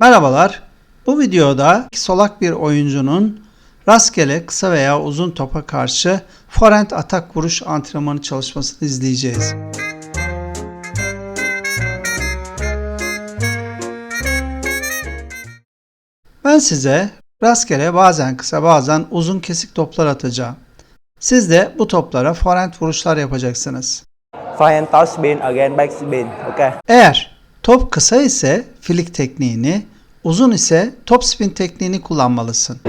Merhabalar. Bu videoda solak bir oyuncunun rastgele kısa veya uzun topa karşı forehand atak vuruş antrenmanı çalışmasını izleyeceğiz. Ben size rastgele bazen kısa bazen uzun kesik toplar atacağım. Siz de bu toplara forehand vuruşlar yapacaksınız. Forehand top spin again back spin. Okay. Eğer top kısa ise flick tekniğini, uzun ise top spin tekniğini kullanmalısın.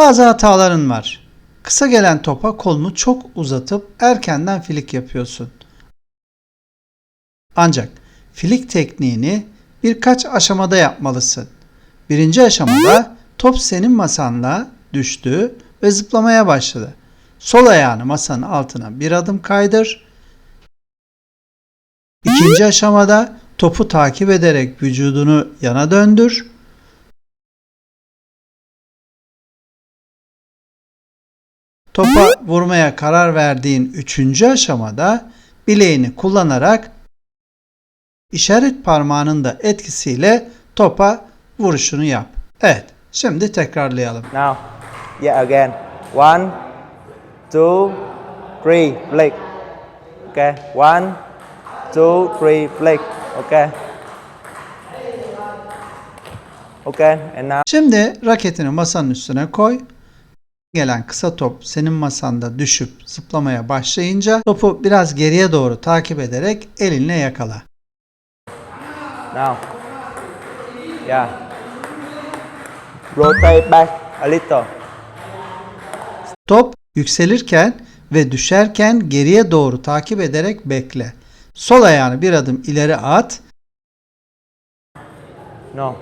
Bazı hataların var. Kısa gelen topa kolunu çok uzatıp erkenden filik yapıyorsun. Ancak filik tekniğini birkaç aşamada yapmalısın. Birinci aşamada top senin masanda düştü ve zıplamaya başladı. Sol ayağını masanın altına bir adım kaydır. İkinci aşamada topu takip ederek vücudunu yana döndür. Topa vurmaya karar verdiğin üçüncü aşamada bileğini kullanarak işaret parmağının da etkisiyle topa vuruşunu yap. Evet, şimdi tekrarlayalım. Now. Yeah, again. One, two, three, flick. Okay. One, two, three, flick. Okay. Okay. And now. Şimdi raketini masanın üstüne koy. Gelen kısa top senin masanda düşüp zıplamaya başlayınca topu biraz geriye doğru takip ederek elinle yakala. Now. Yeah. Rotate back a little. Top yükselirken ve düşerken geriye doğru takip ederek bekle. Sol ayağını bir adım ileri at. No.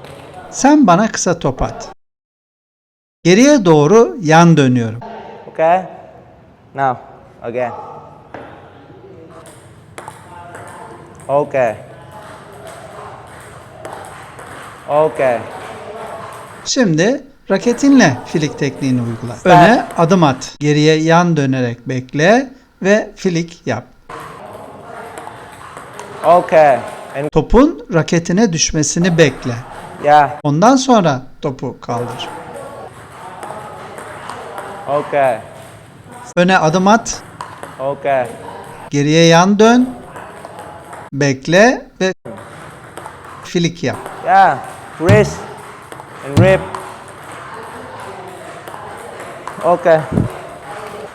Sen bana kısa top at. Geriye doğru yan dönüyorum. Okay. Now. Again. Okay. Okay. Şimdi raketinle filik tekniğini uygula. Öne adım at. Geriye yan dönerek bekle ve filik yap. Okay. And Topun raketine düşmesini bekle. yeah. Ondan sonra topu kaldır. Okay. Öne adım at. Okay. Geriye yan dön. Bekle ve filik yap. Yeah. Wrist and rip. Okay.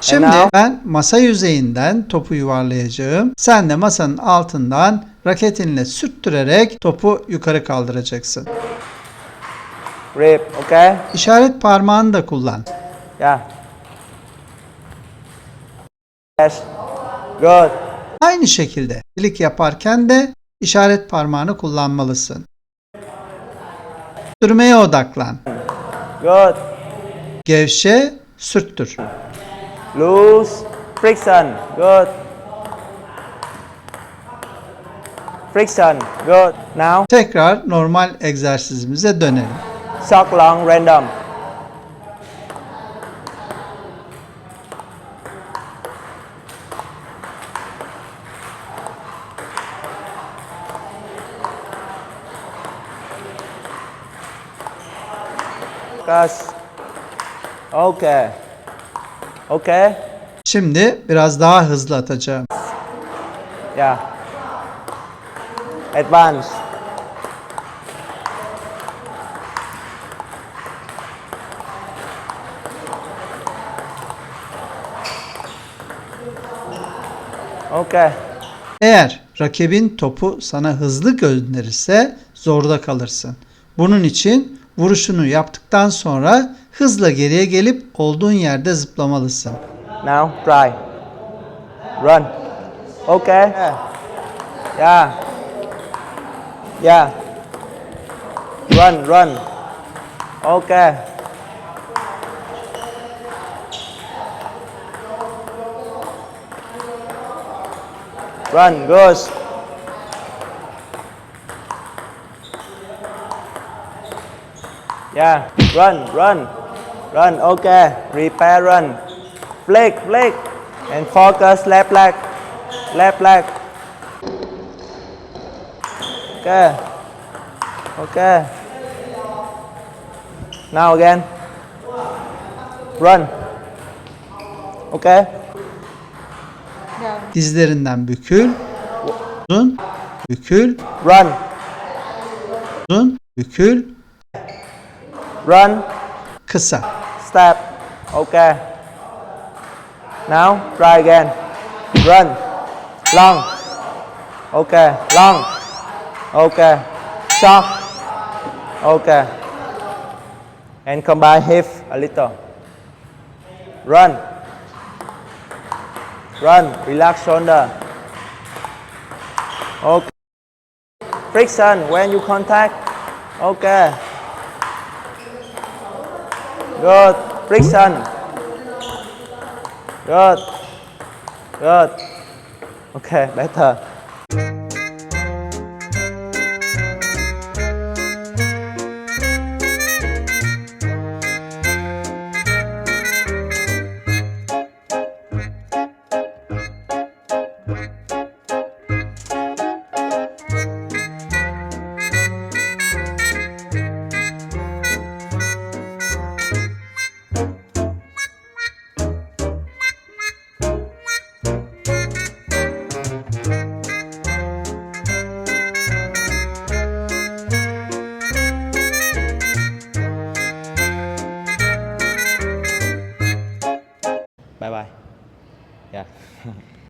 Şimdi ben masa yüzeyinden topu yuvarlayacağım. Sen de masanın altından raketinle sürttürerek topu yukarı kaldıracaksın. Rip. Okay. İşaret parmağını da kullan. Yeah. Yes. Good. Aynı şekilde filik yaparken de işaret parmağını kullanmalısın. Sürmeye odaklan. Good. Gevşe, sürttür. Loose. Friction. Good. Friction. Good. Now. Tekrar normal egzersizimize dönelim. Short long random. Focus. Okay. Okay. Şimdi biraz daha hızlı atacağım. Yeah. Advance. Okay. Eğer rakibin topu sana hızlı gönderirse zorda kalırsın. Bunun için Vuruşunu yaptıktan sonra hızla geriye gelip olduğun yerde zıplamalısın. Now try. Run. Okay. Yeah. Yeah. Run, run. Okay. Run, goes. Yeah, run, run, run. Okay, repair, run. Flick, flick, and focus left leg, left leg. Okay, okay. Now again. Run. Okay. Dizlerinden bükül. Uzun. Bükül. Run, Uzun. Bükül. Run, Kısa. step. Okay. Now try again. Run. Long. Okay. Long. Okay. Short. Okay. And combine hip a little. Run. Run. Relax shoulder. Okay. Friction when you contact. Okay. Good. Friction. Good. Good. Okay, better.